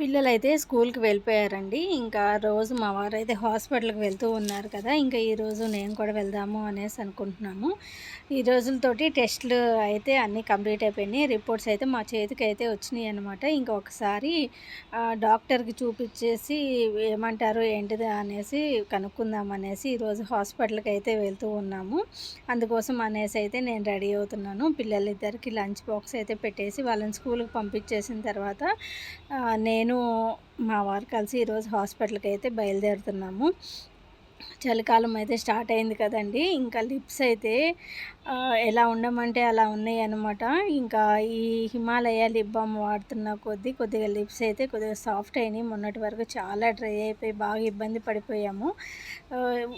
పిల్లలైతే స్కూల్కి వెళ్ళిపోయారండి. ఇంకా రోజు మా వారు అయితే హాస్పిటల్కి వెళ్తూ ఉన్నారు కదా ఇంకా ఈరోజు నేను కూడా వెళ్దాము అనేసి అనుకుంటున్నాము. ఈ రోజులతోటి టెస్ట్లు అయితే అన్నీ కంప్లీట్ అయిపోయినాయి. రిపోర్ట్స్ అయితే మా చేతికి అయితే వచ్చినాయి అనమాట ఇంకా ఒకసారి డాక్టర్కి చూపించేసి ఏమంటారు ఏంటిది అనేసి కనుక్కుందాం అనేసి ఈరోజు హాస్పిటల్కి అయితే వెళ్తూ ఉన్నాము. అందుకోసం అనేసి అయితే నేను రెడీ అవుతున్నాను. పిల్లలిద్దరికి లంచ్ బాక్స్ అయితే పెట్టేసి వాళ్ళని స్కూల్కి పంపించేసిన తర్వాత నేను నేను మా వారు కలిసి ఈరోజు హాస్పిటల్కి అయితే బయలుదేరుతున్నాము. చలికాలం అయితే స్టార్ట్ అయింది కదండి. ఇంకా లిప్స్ అయితే ఎలా ఉండమంటే అలా ఉన్నాయి అనమాట ఇంకా ఈ హిమాలయ లిప్ బామ్ వాడుతున్న కొద్దీ కొద్దిగా లిప్స్ అయితే కొద్దిగా సాఫ్ట్ అయినాయి. మొన్నటి వరకు చాలా డ్రై అయిపోయి బాగా ఇబ్బంది పడిపోయాము.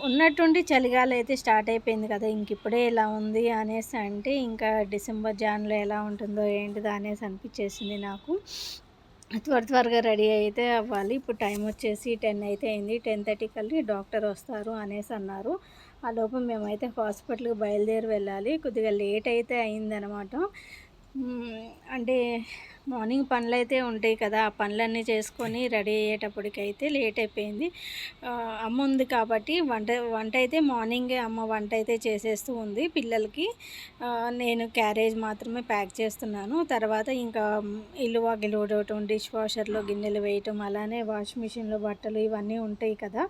ఉన్నట్టుండి చలికాలం అయితే స్టార్ట్ అయిపోయింది కదా ఇంక ఇప్పుడే ఇలా ఉంది అనేసి అంటే ఇంకా డిసెంబర్ జాన్లో ఎలా ఉంటుందో ఏంటిదో అనేసి అనిపించేసింది నాకు. త్వర త్వరగా రెడీ అయితే అవ్వాలి. ఇప్పుడు టైం వచ్చేసి టెన్ అయితే అయింది. టెన్ థర్టీ కల్లి డాక్టర్ వస్తారు అనేసి అన్నారు. ఆ లోపు మేమైతే హాస్పిటల్కి బయలుదేరి వెళ్ళాలి. కొద్దిగా లేట్ అయితే అయిందనమాట. అంటే మార్నింగ్ పనులు అయితే ఉంటాయి కదా ఆ పనులన్నీ చేసుకొని రెడీ అయ్యేటప్పటికైతే లేట్ అయిపోయింది. అమ్మ ఉంది కాబట్టి వంట వంట అయితే మార్నింగే అమ్మ వంట అయితే చేసేస్తూ ఉంది పిల్లలకి. నేను క్యారేజ్ మాత్రమే ప్యాక్ చేస్తున్నాను. తర్వాత ఇంకా ఇల్లు వాకిలు ఊడవటం డిష్ వాషర్లో గిన్నెలు వేయటం అలానే వాషింగ్ మిషన్లో బట్టలు ఇవన్నీ ఉంటాయి కదా.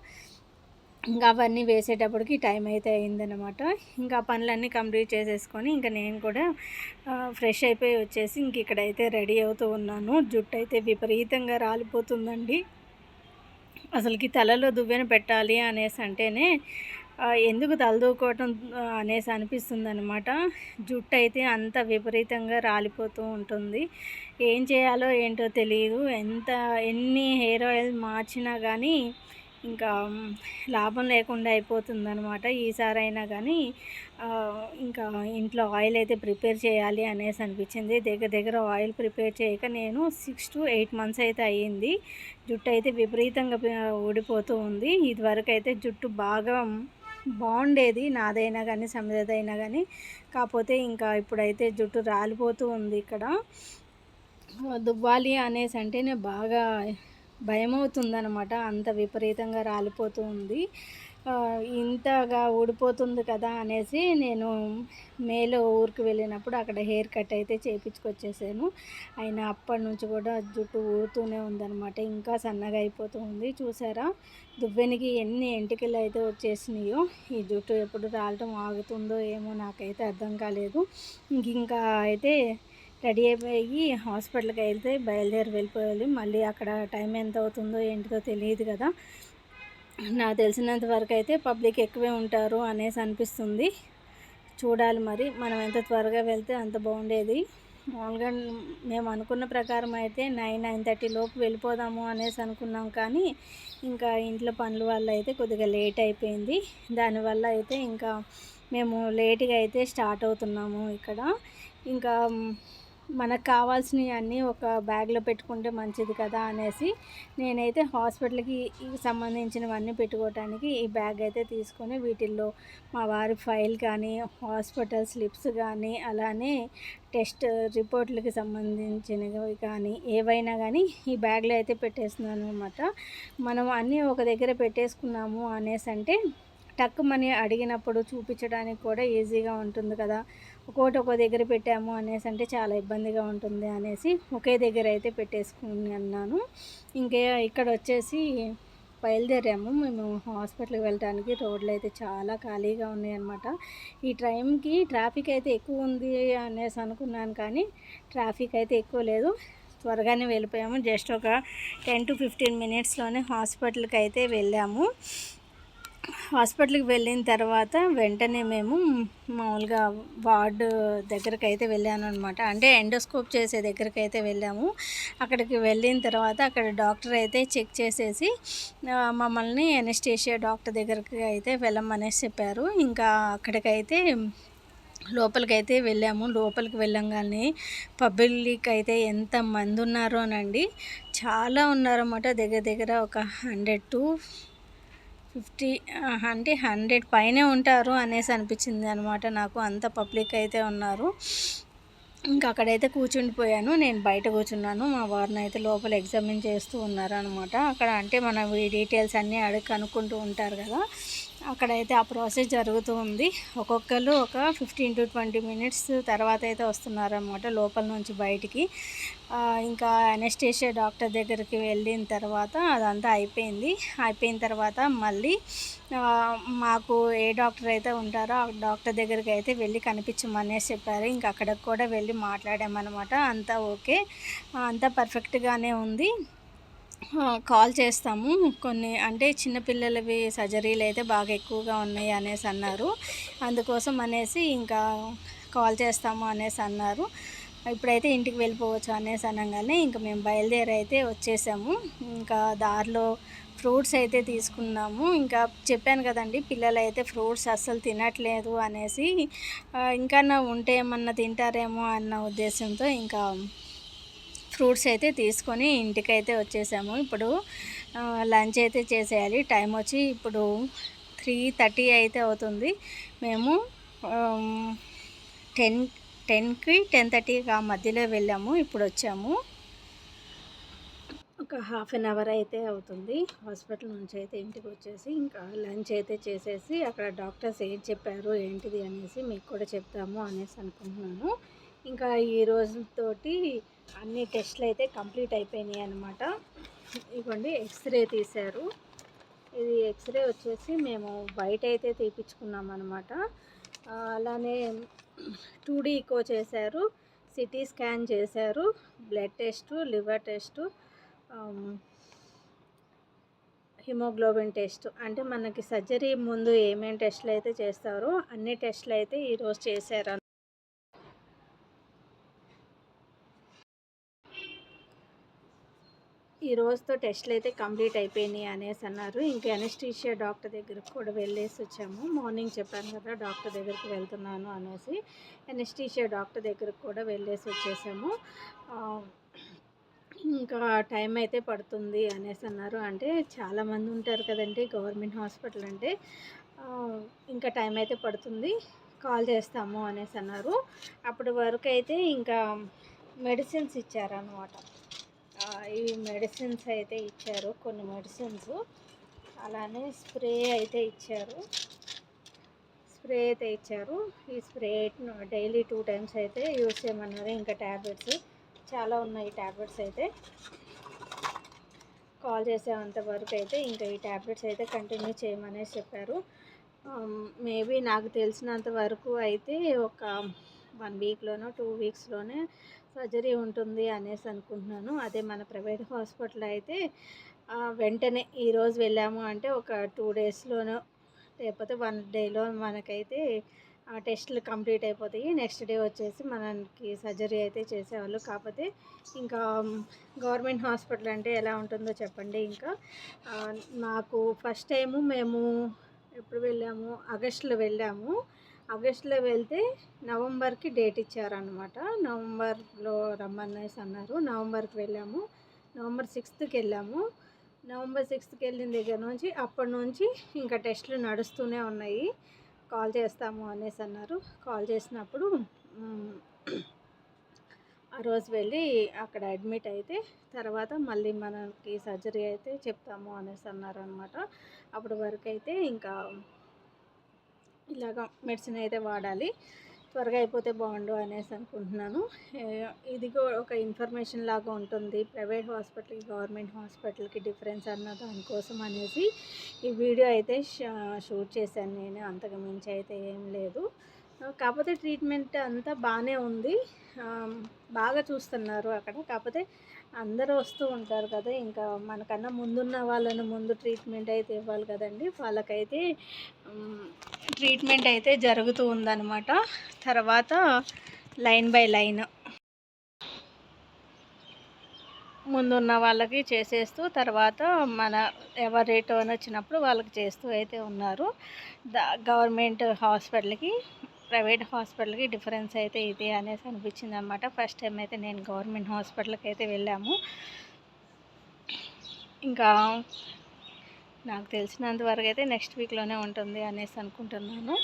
ఇంకా అవన్నీ వేసేటప్పటికి టైం అయితే అయిందనమాట ఇంకా పనులన్నీ కంప్లీట్ చేసేసుకొని ఇంకా నేను కూడా ఫ్రెష్ అయిపోయి వచ్చేసి ఇంక ఇక్కడైతే రెడీ అవుతూ ఉన్నాను. జుట్టు అయితే విపరీతంగా రాలిపోతుందండి. అసలుకి తలలో దువ్వెన పెట్టాలి అనేసి అంటేనే ఎందుకు తలదూకోవటం అనేసి అనిపిస్తుంది అనమాట జుట్టు అయితే అంత విపరీతంగా రాలిపోతూ ఉంటుంది. ఏం చేయాలో ఏంటో తెలియదు ఎంత ఎన్ని హెయిర్ ఆయిల్ మార్చినా కానీ ఇంకా లాభం లేకుండా అయిపోతుంది అనమాట అయినా కానీ ఇంకా ఇంట్లో ఆయిల్ అయితే ప్రిపేర్ చేయాలి అనేసి అనిపించింది. దగ్గర దగ్గర ఆయిల్ ప్రిపేర్ చేయక నేను సిక్స్ టు ఎయిట్ మంత్స్ అయితే అయ్యింది. జుట్టు అయితే విపరీతంగా ఊడిపోతూ ఉంది. ఇదివరకు అయితే జుట్టు బాగా బాగుండేది నాదైనా కానీ సమిదైనా కానీ కాకపోతే ఇంకా ఇప్పుడైతే జుట్టు రాలిపోతూ ఉంది ఇక్కడ. దువ్వాలి అనేసి అంటేనే బాగా భయమవుతుందనమాట అంత విపరీతంగా రాలిపోతూ ఉంది. ఇంతగా ఊడిపోతుంది కదా అనేసి నేను మేలో ఊరికి వెళ్ళినప్పుడు అక్కడ హెయిర్ కట్ అయితే చేయించుకొచ్చేసాను అయినా అప్పటి నుంచి కూడా జుట్టు ఊరుతూనే ఉందనమాట ఇంకా సన్నగా అయిపోతూ ఉంది. చూసారా? దువ్వెనికి ఎన్ని ఎంటికలు అయితే వచ్చేసినాయో. ఈ జుట్టు ఎప్పుడు రాలటం ఆగుతుందో ఏమో నాకైతే అర్థం కాలేదు. ఇంకా అయితే రెడీ అయిపోయి హాస్పిటల్కి వెళ్తే బయలుదేరి వెళ్ళిపోయాలి మళ్ళీ అక్కడ టైం ఎంత అవుతుందో ఏంటిదో తెలియదు కదా. నాకు తెలిసినంత వరకు అయితే పబ్లిక్ ఎక్కువే ఉంటారు అనేసి అనిపిస్తుంది. చూడాలి మరి మనం ఎంత త్వరగా వెళ్తే అంత బాగుండేది. మామూలుగా మేము అనుకున్న ప్రకారం అయితే నైన్ నైన్ థర్టీ లోపు వెళ్ళిపోదాము అనేసి అనుకున్నాం కానీ ఇంకా ఇంట్లో పనుల వల్ల అయితే కొద్దిగా లేట్ అయిపోయింది. దానివల్ల అయితే ఇంకా మేము లేట్గా అయితే స్టార్ట్ అవుతున్నాము ఇక్కడ. ఇంకా మనకు కావాల్సినవి అన్నీ ఒక బ్యాగ్లో పెట్టుకుంటే మంచిది కదా అనేసి నేనైతే హాస్పిటల్కి సంబంధించినవన్నీ పెట్టుకోవటానికి ఈ బ్యాగ్ అయితే తీసుకొని వీటిల్లో మా వారి ఫైల్ కానీ హాస్పిటల్ స్లిప్స్ కానీ అలానే టెస్ట్ రిపోర్ట్లకి సంబంధించినవి కానీ ఏవైనా కానీ ఈ బ్యాగ్లో అయితే పెట్టేస్తున్నాను అనమాట మనం అన్నీ ఒక దగ్గర పెట్టేసుకున్నాము అనేసి అంటే టక్ మనీ అడిగినప్పుడు చూపించడానికి కూడా ఈజీగా ఉంటుంది కదా. ఒక్కోటి ఒక్కో దగ్గర పెట్టాము అనేసి అంటే చాలా ఇబ్బందిగా ఉంటుంది అనేసి ఒకే దగ్గర అయితే పెట్టేసుకుని అన్నాను. ఇంకా ఇక్కడ వచ్చేసి బయలుదేరాము. మేము హాస్పిటల్కి వెళ్ళడానికి రోడ్లు అయితే చాలా ఖాళీగా ఉన్నాయి అనమాట ఈ టైంకి ట్రాఫిక్ అయితే ఎక్కువ ఉంది అనేసి అనుకున్నాను కానీ ట్రాఫిక్ అయితే ఎక్కువ లేదు. త్వరగానే వెళ్ళిపోయాము. జస్ట్ ఒక టెన్ టు ఫిఫ్టీన్ మినిట్స్లోనే హాస్పిటల్కి అయితే వెళ్ళాము. హాస్పిటల్కి వెళ్ళిన తర్వాత వెంటనే మేము మామూలుగా వార్డు దగ్గరికి అయితే వెళ్ళాను అనమాట అంటే ఎండోస్కోప్ చేసే దగ్గరికి అయితే వెళ్ళాము. అక్కడికి వెళ్ళిన తర్వాత అక్కడ డాక్టర్ అయితే చెక్ చేసేసి మమ్మల్ని ఎనస్టేషియా డాక్టర్ దగ్గరికి అయితే వెళ్ళమనేసి చెప్పారు. ఇంకా అక్కడికైతే లోపలికి అయితే వెళ్ళాము. లోపలికి వెళ్ళంగానే పబ్లిక్ అయితే ఎంత మంది ఉన్నారో అనండి చాలా ఉన్నారన్నమాట. దగ్గర దగ్గర ఒక హండ్రెడ్ టు ఫిఫ్టీ అంటే హండ్రెడ్ పైనే ఉంటారు అనేసి అనిపించింది అనమాట నాకు. అంత పబ్లిక్ అయితే ఉన్నారు. ఇంకా అక్కడైతే కూర్చుండిపోయాను. నేను బయట కూర్చున్నాను. మా వారిని అయితే లోపల ఎగ్జామిన్ చేస్తూ ఉన్నారనమాట అక్కడ అంటే మనం ఈ డీటెయిల్స్ అన్నీ అడిగి కనుక్కుంటూ ఉంటారు కదా. అక్కడైతే ఆ ప్రాసెస్ జరుగుతూ ఉంది. ఒక్కొక్కరు ఒక ఫిఫ్టీన్ టు ట్వంటీ మినిట్స్ తర్వాత అయితే వస్తున్నారనమాట లోపల నుంచి బయటికి. ఇంకా అనెస్టేషియా డాక్టర్ దగ్గరికి వెళ్ళిన తర్వాత అదంతా అయిపోయింది. అయిపోయిన తర్వాత మళ్ళీ మాకు ఏ డాక్టర్ అయితే ఉంటారో ఆ డాక్టర్ దగ్గరికి అయితే వెళ్ళి కనిపించమనేసి చెప్పారు. ఇంకా అక్కడికి కూడా వెళ్ళి మాట్లాడామన్నమాట. అంతా ఓకే. అంతా పర్ఫెక్ట్గానే ఉంది. కాల్ చేస్తాము. కొన్ని అంటే చిన్నపిల్లలవి సర్జరీలు అయితే బాగా ఎక్కువగా ఉన్నాయి అనేసి అన్నారు. అందుకోసం అనేసి ఇంకా కాల్ చేస్తాము అనేసి అన్నారు. ఇప్పుడైతే ఇంటికి వెళ్ళిపోవచ్చు అనేసి అనగానే ఇంకా మేము బయలుదేరి అయితే వచ్చేసాము. ఇంకా దారిలో ఫ్రూట్స్ అయితే తీసుకున్నాము. ఇంకా చెప్పాను కదండి పిల్లలు అయితే ఫ్రూట్స్ అస్సలు తినట్లేదు అనేసి ఇంకా ఉంటే ఏమన్నా తింటారేమో అన్న ఉద్దేశంతో ఇంకా ఫ్రూట్స్ అయితే తీసుకొని ఇంటికైతే వచ్చేసాము. ఇప్పుడు లంచ్ అయితే చేసేయాలి. టైం వచ్చి ఇప్పుడు త్రీ థర్టీ అయితే అవుతుంది. మేము టెన్ టెన్కి టెన్ థర్టీకి ఆ మధ్యలో వెళ్ళాము. ఇప్పుడు వచ్చాము. ఒక హాఫ్ అన్ అవర్ అయితే అవుతుంది. హాస్పిటల్ నుంచి అయితే ఇంటికి వచ్చేసి ఇంకా లంచ్ అయితే చేసేసి అక్కడ డాక్టర్స్ ఏం చెప్పారు ఏంటిది అనేసి మీకు కూడా చెప్తాము అనేసి అనుకుంటున్నాను. ఇంకా ఈ రోజుతోటి అన్ని టెస్ట్లు అయితే కంప్లీట్ అయిపోయినాయి అనమాట ఇవ్వండి ఎక్స్రే తీశారు. ఇది ఎక్స్రే వచ్చేసి మేము బయట అయితే తీపించుకున్నాం అనమాట అలానే టూ డీ ఈకో చేశారు సిటీ స్కాన్ చేశారు blood test liver test haemoglobin test. అంటే మనకి సర్జరీ ముందు ఏమేమి టెస్ట్లు అయితే చేస్తారో అన్ని టెస్ట్లు అయితే ఈరోజు చేశారు ఈ రోజుతో టెస్ట్లు అయితే కంప్లీట్ అయిపోయినాయి అనేసి అన్నారు. ఇంకా ఎనస్టీషియా డాక్టర్ దగ్గరకు కూడా వెళ్ళేసి వచ్చాము. మార్నింగ్ చెప్పాను కదా డాక్టర్ దగ్గరికి వెళ్తున్నాను అనేసి ఎనస్టీషియా డాక్టర్ దగ్గరకు కూడా వెళ్ళేసి వచ్చేసాము. ఇంకా టైం అయితే పడుతుంది అనేసి అన్నారు. అంటే చాలామంది ఉంటారు కదండి గవర్నమెంట్ హాస్పిటల్ అంటే. ఇంకా టైం అయితే పడుతుంది కాల్ చేస్తాము అనేసి అన్నారు. అప్పటి వరకు అయితే ఇంకా మెడిసిన్స్ ఇచ్చారనమాట ఈ మెడిసిన్స్ అయితే ఇచ్చారు కొన్ని మెడిసిన్స్ అలానే స్ప్రే అయితే ఇచ్చారు. స్ప్రే అయితే ఇచ్చారు. ఈ స్ప్రే డైలీ టూ టైమ్స్ అయితే యూజ్ చేయమన్నారు. ఇంకా ట్యాబ్లెట్స్ చాలా ఉన్నాయి ట్యాబ్లెట్స్ అయితే. కాల్ చేసేంత వరకు అయితే ఇంకా ఈ ట్యాబ్లెట్స్ అయితే కంటిన్యూ చేయమనేసి చెప్పారు. Um, మేబీ నాకు తెలిసినంత వరకు అయితే ఒక వన్ వీక్లోనో టూ వీక్స్లోనే సర్జరీ ఉంటుంది అనేసి అనుకుంటున్నాను. అదే మన ప్రైవేట్ హాస్పిటల్ అయితే వెంటనే ఈరోజు వెళ్ళాము అంటే ఒక టూ డేస్లోనో లేకపోతే వన్ డేలో మనకైతే టెస్టులు కంప్లీట్ అయిపోతాయి. నెక్స్ట్ డే వచ్చేసి మనకి సర్జరీ అయితే చేసేవాళ్ళు. కాకపోతే ఇంకా గవర్నమెంట్ హాస్పిటల్ అంటే ఎలా ఉంటుందో చెప్పండి ఇంకా. నాకు ఫస్ట్ టైము మేము ఎప్పుడు వెళ్ళాము? ఆగస్టులో వెళ్ళాము. ఆగస్టులో వెళ్తే నవంబర్కి డేట్ ఇచ్చారనమాట నవంబర్లో రమ్మనేసి అన్నారు. నవంబర్కి వెళ్ళాము. నవంబర్ సిక్స్త్కి వెళ్ళాము. నవంబర్ సిక్స్త్కి వెళ్ళిన దగ్గర నుంచి అప్పటి నుంచి ఇంకా టెస్ట్లు నడుస్తూనే ఉన్నాయి. కాల్ చేస్తాము అనేసి అన్నారు. కాల్ చేసినప్పుడు ఆ రోజు వెళ్ళి అక్కడ అడ్మిట్ అయితే తర్వాత మళ్ళీ మనకి సర్జరీ అయితే చెప్తాము అనేసి అన్నారనమాట అప్పటి వరకు అయితే ఇంకా ఇలాగ మెడిసిన్ అయితే వాడాలి. త్వరగా అయిపోతే బాగుండు అనేసి అనుకుంటున్నాను. ఇది ఒక ఇన్ఫర్మేషన్ లాగా ఉంటుంది. ప్రైవేట్ హాస్పిటల్కి గవర్నమెంట్ హాస్పిటల్కి డిఫరెన్స్ అన్న దానికోసం అనేసి ఈ వీడియో అయితే షూట్ చేశాను నేను. అంతకు మించి అయితే ఏం లేదు. కాకపోతే ట్రీట్మెంట్ అంతా బాగానే ఉంది. బాగా చూస్తున్నారు అక్కడ. కాకపోతే అందరూ వస్తూ ఉంటారు కదా. ఇంకా మనకన్నా ముందున్న వాళ్ళని ముందు ట్రీట్మెంట్ అయితే ఇవ్వాలి కదండి. వాళ్ళకైతే ట్రీట్మెంట్ అయితే జరుగుతూ ఉందన్నమాట. తర్వాత లైన్ బై లైన్ ముందున్న వాళ్ళకి చేసేస్తూ తర్వాత మన ఎవరి అని వచ్చినప్పుడు వాళ్ళకి చేస్తూ అయితే ఉన్నారు. గవర్నమెంట్ హాస్పిటల్కి ప్రైవేట్ హాస్పిటల్కి డిఫరెన్స్ అయితే ఇది అనేసి అనిపించింది అనమాట ఫస్ట్ టైం అయితే నేను గవర్నమెంట్ హాస్పిటల్కి అయితే వెళ్ళాము. ఇంకా నాకు తెలిసినంత వరకు అయితే నెక్స్ట్ వీక్లోనే ఉంటుంది అనేసి అనుకుంటున్నాను.